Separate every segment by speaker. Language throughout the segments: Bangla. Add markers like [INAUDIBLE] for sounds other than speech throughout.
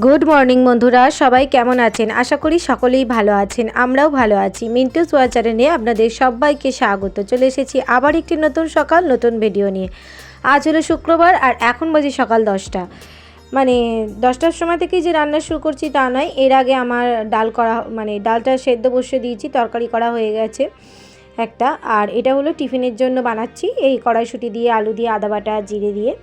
Speaker 1: গুড মর্নিং বন্ধুরা। সবাই কেমন আছেন? আশা করি সকলেই ভালো আছেন। আমরাও ভালো আছি। মিন্টু সোয়া চ্যানেলে আপনাদের সবাইকে স্বাগত। চলে এসেছি আবার একটি নতুন সকাল, নতুন ভিডিও নিয়ে। আজ হলো শুক্রবার আর এখন বাজে সকাল দশটা। মানে দশটার সময় থেকেই যে রান্না শুরু করছি তা নয়। এর আগে আমার ডাল করা মানে ডালটা সেদ্ধ বসিয়ে দিয়েছি, তরকারি করা হয়ে গেছে একটা। আর এটা হলো টিফিনের জন্য বানাচ্ছি। এই কড়াইশুঁটি দিয়ে, আলু দিয়ে, আদা বাটা, জিরে দিয়ে।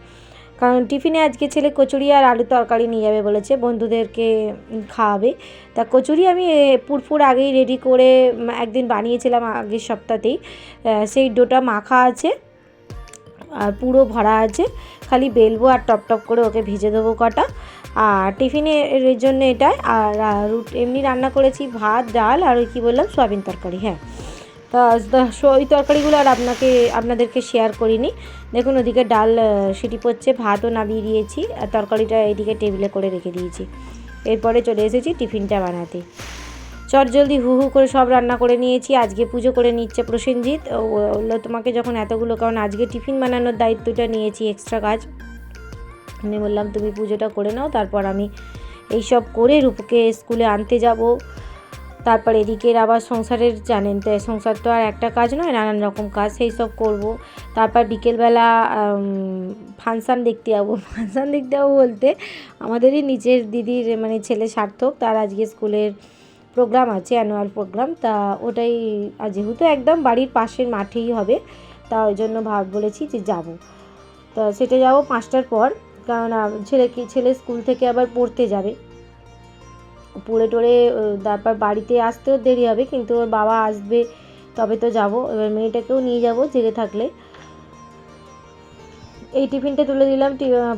Speaker 1: কারণ টিফিনে আজকে ছেলে কচুরি আর আলু তরকারি নিয়ে যাবে বলেছে, বন্ধুদেরকে খাওয়াবে। তা কচুরি আমি পুরপুর আগেই রেডি করে একদিন বানিয়েছিলাম আগের সপ্তাহতেই। সেই ডোটা মাখা আছে, আর পুরো ভরা আছে, খালি বেলবো আর টপ টপ করে ওকে ভেজে দেবো কটা। আর টিফিনের জন্য এটাই আর আর রুট- এমনি রান্না করেছি ভাত, ডাল আর ওই কী বললাম, সয়াবিন তরকারি হ্যাঁ। ওই তরকারিগুলো আর আপনাকে, আপনাদেরকে শেয়ার করিনি। দেখুন ওদিকে ডাল সিটি পড়ছে, ভাতও নামিয়ে দিয়েছি, আর তরকারিটা এইদিকে টেবিলে করে রেখে দিয়েছি। এরপরে চলে এসেছি টিফিনটা বানাতে। চট জলদি হু হু করে সব রান্না করে নিয়েছি, আজকে পুজো করে নিচ্ছে প্রসেনজিৎ। বলল তোমাকে যখন এতগুলো, কারণ আজকে টিফিন বানানোর দায়িত্বটা নিয়েছি এক্সট্রা কাজ। আমি বললাম, তুমি পুজোটা করে নাও, তারপর আমি এইসব করে রূপকে স্কুলে আনতে যাব। তারপর এদিকের আবার সংসারের জানেন তো সংসার তো আর একটা কাজ নয় নানান রকম কাজ সেই সব করব। তারপর বিকেলবেলা ফাংশান দেখতে যাব। [LAUGHS] ফাংশান দেখতে যাব বলতে আমাদেরই নিচের দিদির মানে ছেলে সার্থক তার আজকে স্কুলের প্রোগ্রাম আছে অ্যানুয়াল প্রোগ্রাম। তা ওটাই যেহেতু একদম বাড়ির পাশের মাঠেই হবে তা ওই জন্য ভাব বলেছি যে যাব। তা সেটা যাব পাঁচটার পর কারণ আহ, ছেলে কি ছেলে স্কুল থেকে আবার পড়তে যাবে। পড়ে টড়ে তারপর বাড়িতে আসতেও দেরি হবে, কিন্তু ওর বাবা আসবে, তবে তো যাব। এবার মেয়েটাকেও নিয়ে যাব জেগে থাকলে। এই টিফিনটা তুলে দিলাম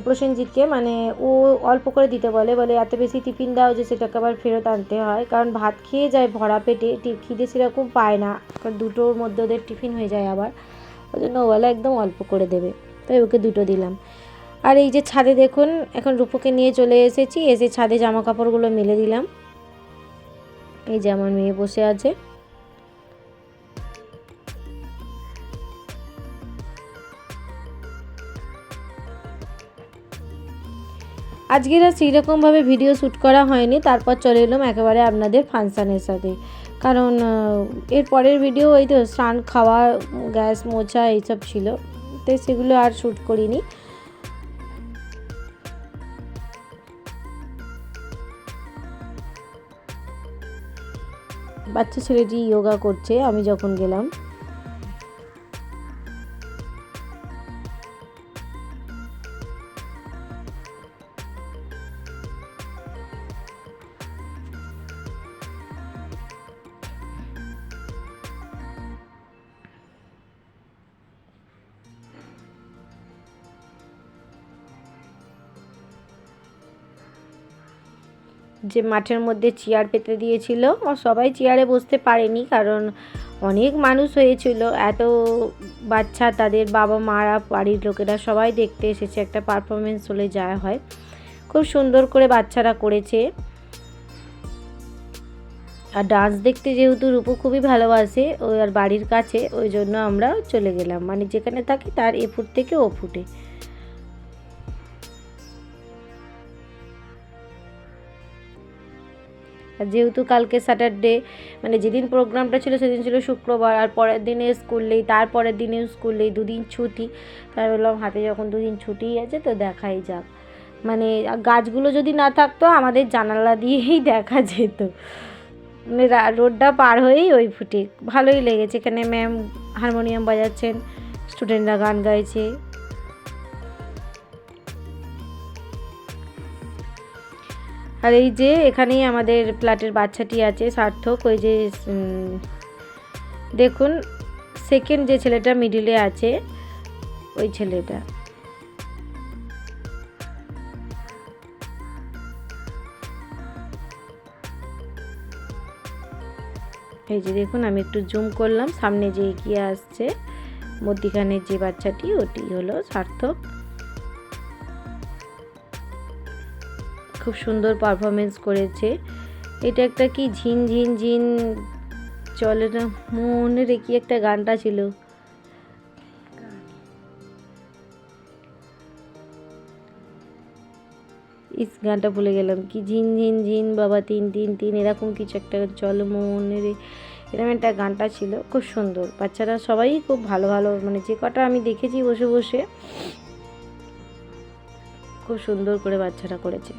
Speaker 1: প্রসেনজিৎকে। মানে ও অল্প করে দিতে বলে বলে এত বেশি টিফিন দাও যে সেটাকে আবার ফেরত আনতে হয়। কারণ ভাত খেয়ে যায় ভরা পেটে খিদে সেরকম পায় না। কারণ দুটোর মধ্যে ওদের টিফিন হয়ে যায় আবার। ওই জন্য ও বলে একদম অল্প করে দেবে। তাই ওকে দুটো দিলাম। আর এই যে ছাদে দেখুন, এখন রূপকে নিয়ে চলে এসেছি। এসে ছাদে জামা কাপড়গুলো মেলে দিলাম। এই যে আমার মেয়ে বসে আছে। আজকের আর সেইরকমভাবে ভিডিও শ্যুট করা হয়নি, তারপর চলে এলাম একেবারে আপনাদের ফাংশানের সাথে। কারণ এর পরের ভিডিও ওই তো স্নান, খাওয়া, গ্যাস, মোছা, এইসব ছিল। তো সেগুলো আর শ্যুট করিনি। বাচ্চা ছেলেটি যোগা করছে আমি যখন গেলাম যে মাঠের মধ্যে চেয়ার পেতে দিয়েছিল। সবাই চেয়ারে বসতে পারেনি কারণ অনেক মানুষ হয়েছিল। এত বাচ্চা তাদের বাবা মারা বাড়ির লোকেরা সবাই দেখতে এসেছে একটা পারফরমেন্স হলে যা হয়। খুব সুন্দর করে বাচ্চারা করেছে। আর ডান্স দেখতে যেহেতু রূপু খুবই ভালোবাসে ওই আর বাড়ির কাছে, ওই জন্য আমরা চলে গেলাম। মানে যেখানে থাকি তার এ ফুট থেকে ও ফুটে। যেহেতু কালকে স্যাটারডে মানে যেদিন প্রোগ্রামটা ছিল সেদিন ছিল শুক্রবার, আর পরের দিনে স্কুল নেই, তারপরের দিনেও স্কুল নেই, দুদিন ছুটি। তাই বললাম হাতে যখন দুদিন ছুটিই আছে তো দেখাই যাক। মানে গাছগুলো যদি না থাকতো, আমাদের জানালা দিয়েই [LAUGHS] দেখা যেত। মানে রোডটা পার হয়েই ওই ফুটে। ভালোই লেগেছে। এখানে ম্যাম হারমোনিয়াম বাজাচ্ছেন স্টুডেন্টরা গান গাইছে। আর এই যে এখানেই আমাদের ফ্ল্যাটের বাচ্চাটি আছে, সার্থক। ওই যে দেখুন সেকেন্ড যে ছেলেটা মিডিলে আছে, ওই ছেলেটা। এই যে দেখুন, আমি একটু জুম করলাম, সামনে যে এগিয়ে আসছে মধ্যিখানের যে বাচ্চাটি, ওটি হলো সার্থক। খুব সুন্দর পারফরমেন্স করেছে। এটা একটা কি ঝিন ঝিন ঝিন চলে না? মনে রেখে একটা গানটা ছিল। ইস, গানটা ভুলে গেলাম। কি ঝিন ঝিন ঝিন, বাবা তিন তিন তিন, এরকম কিছু একটা চল মনের এরকম একটা গানটা ছিল, খুব সুন্দর। বাচ্চারা সবাই খুব ভালো ভালো মানে যে কটা আমি দেখেছি বসে বসে, খুব সুন্দর করে বাচ্চারা করেছে।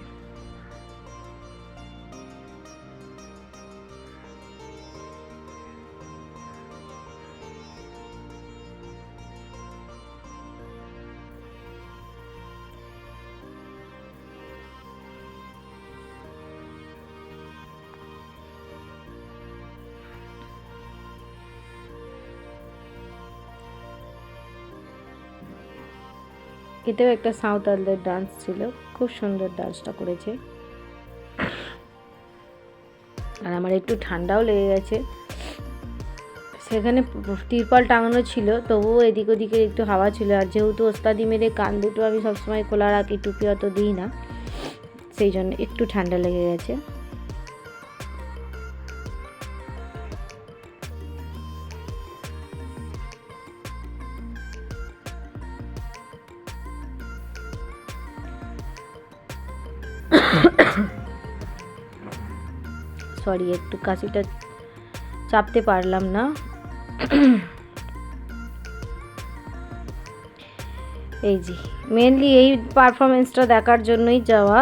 Speaker 1: এটাও একটা সাঁওতালদের ডান্স ছিল। খুব সুন্দর ডান্সটা করেছে। আর আমার একটু ঠান্ডাও লেগে গেছে। সেখানে তিরপাল টাঙানো ছিল, তবুও এদিক ওদিকে একটু হাওয়া ছিল। আর যেহেতু ওস্তাদি মেরে কান দুটো আমি সবসময় খোলা রাখি টুপি অত দিই না, সেই জন্য একটু ঠান্ডা লেগে গেছে। সরি, একটু কাশিটা চাপতে পারলাম না। এই যে মেনলি এই পারফরমেন্সটা দেখার জন্যই যাওয়া।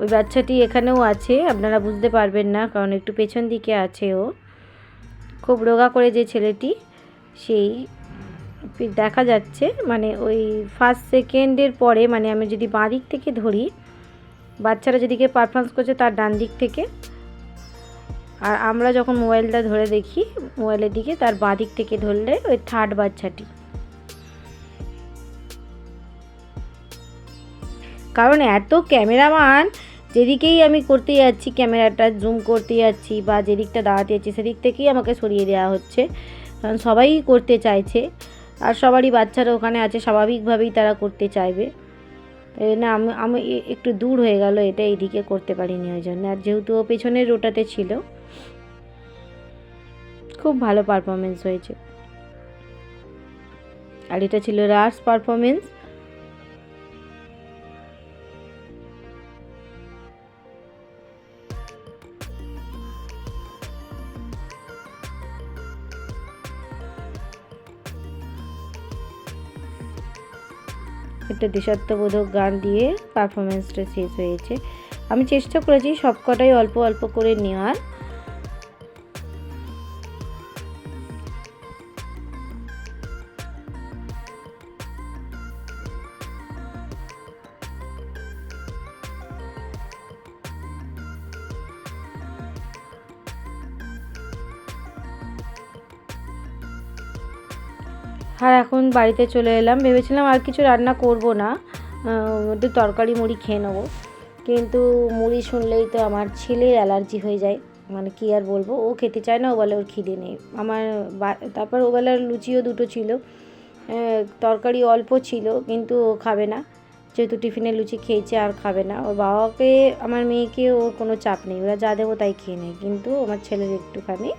Speaker 1: ওই বাচ্চাটি এখানেও আছে, আপনারা বুঝতে পারবেন না, কারণ একটু পেছন দিকে আছে ও। খুব রোগা করে যে ছেলেটি, সেই দেখা যাচ্ছে মানে ওই ফার্স্ট সেকেন্ডের পরে মানে আমি যদি বাঁ দিক থেকে ধরি বাচ্চারা যেদিকে পারফরমেন্স করছে তার ডান দিক থেকে। আর আমরা যখন মোবাইলটা ধরে দেখি, মোবাইলের দিকে, তার বাঁ দিক থেকে ধরলে ওই থার্ড বাচ্চাটি। কারণ এত ক্যামেরাম্যান, যেদিকেই আমি করতে যাচ্ছি, ক্যামেরাটা জুম করতে যাচ্ছি বা যেদিকটা দাঁড়াতে যাচ্ছি, সেদিক থেকেই আমাকে সরিয়ে দেওয়া হচ্ছে। কারণ সবাই করতে চাইছে, আর সবারই বাচ্চারা ওখানে আছে, স্বাভাবিকভাবেই তারা করতে চাইবে। এই না, আমি আমি একটু দূর হয়ে গেল, এটা এইদিকে করতে পারিনি ওই জন্য। আর যেহেতু ও পেছনের রোটাতে ছিল, খুব ভালো পারফরমেন্স হয়েছে। আর এটা ছিল রাস পারফরমেন্স একটা দেশাত্মবোধক গান দিয়ে পারফরমেন্সটা শেষ হয়েছে। আমি চেষ্টা করেছি সবকটাই অল্প অল্প করে নেওয়ার। আর এখন বাড়িতে চলে এলাম। ভেবেছিলাম আর কিছু রান্না করব না। একটু তরকারি মুড়ি খেয়ে নেব। কিন্তু মুড়ি শুনলেই তো আমার ছেলের অ্যালার্জি হয়ে যায়। মানে কী আর বলব? ও খেতে চায় না, ও বলে ওর খিদে নেই। আমার তারপর ও বেলার লুচিও দুটো ছিল। তরকারি অল্প ছিল, কিন্তু ও খাবে না। যেহেতু টিফিনে লুচি খেয়েছে, আর খাবে না। ওর বাবাকে, আমার মেয়েকে ওর কোনো চাপ নেই। ওরা যা দেবো তাই খেয়ে নেয়। কিন্তু আমার ছেলের একটুখানি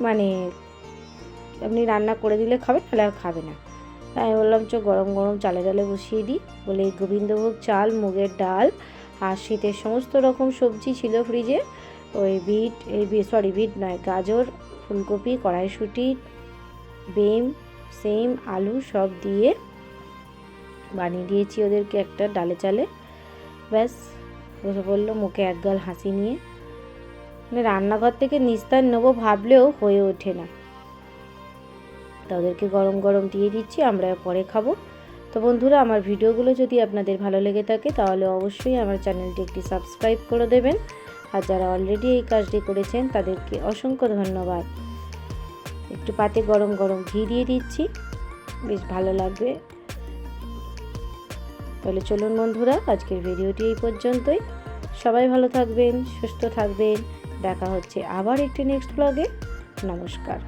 Speaker 1: মানে আপনি রান্না করে দিলে খাবে তাহলে আর খাবে না। আমি বললাম, চ, গরম গরম চালে ডালে বসিয়ে দিই। বলে, গোবিন্দভোগ চাল, মুগের ডাল আর শীতের সমস্ত রকম সবজি ছিল ফ্রিজে। ওই বিট, এই সরি বিট নয়, গাজর, ফুলকপি, কড়াইশুঁটি, বেম, সেম, আলু সব দিয়ে বানিয়ে দিয়েছি ওদেরকে একটা ডালে চালে। ব্যাস বসে বলল, মুখে একগাল হাসি নিয়ে। মানে রান্নাঘর থেকে নিস্তার নেব ভাবলেও হয়ে ওঠে না। তাদেরকে গরম গরম দিয়ে দিচ্ছি, আমরা পরে খাব। তো বন্ধুরা, আমার ভিডিওগুলো যদি আপনাদের ভালো লেগে থাকে, তাহলে অবশ্যই আমার চ্যানেলটি একটি সাবস্ক্রাইব করে দেবেন। আর যারা অলরেডি এই কাজটি করেছেন, তাদেরকে অসংখ্য ধন্যবাদ। একটু পাতে গরম গরম ঘি দিয়ে দিচ্ছি, বেশ ভালো লাগবে। তাহলে চলুন বন্ধুরা, আজকের ভিডিওটি এই পর্যন্তই। সবাই ভালো থাকবেন, সুস্থ থাকবেন। দেখা হচ্ছে আবার একটি নেক্সট ব্লগে নমস্কার।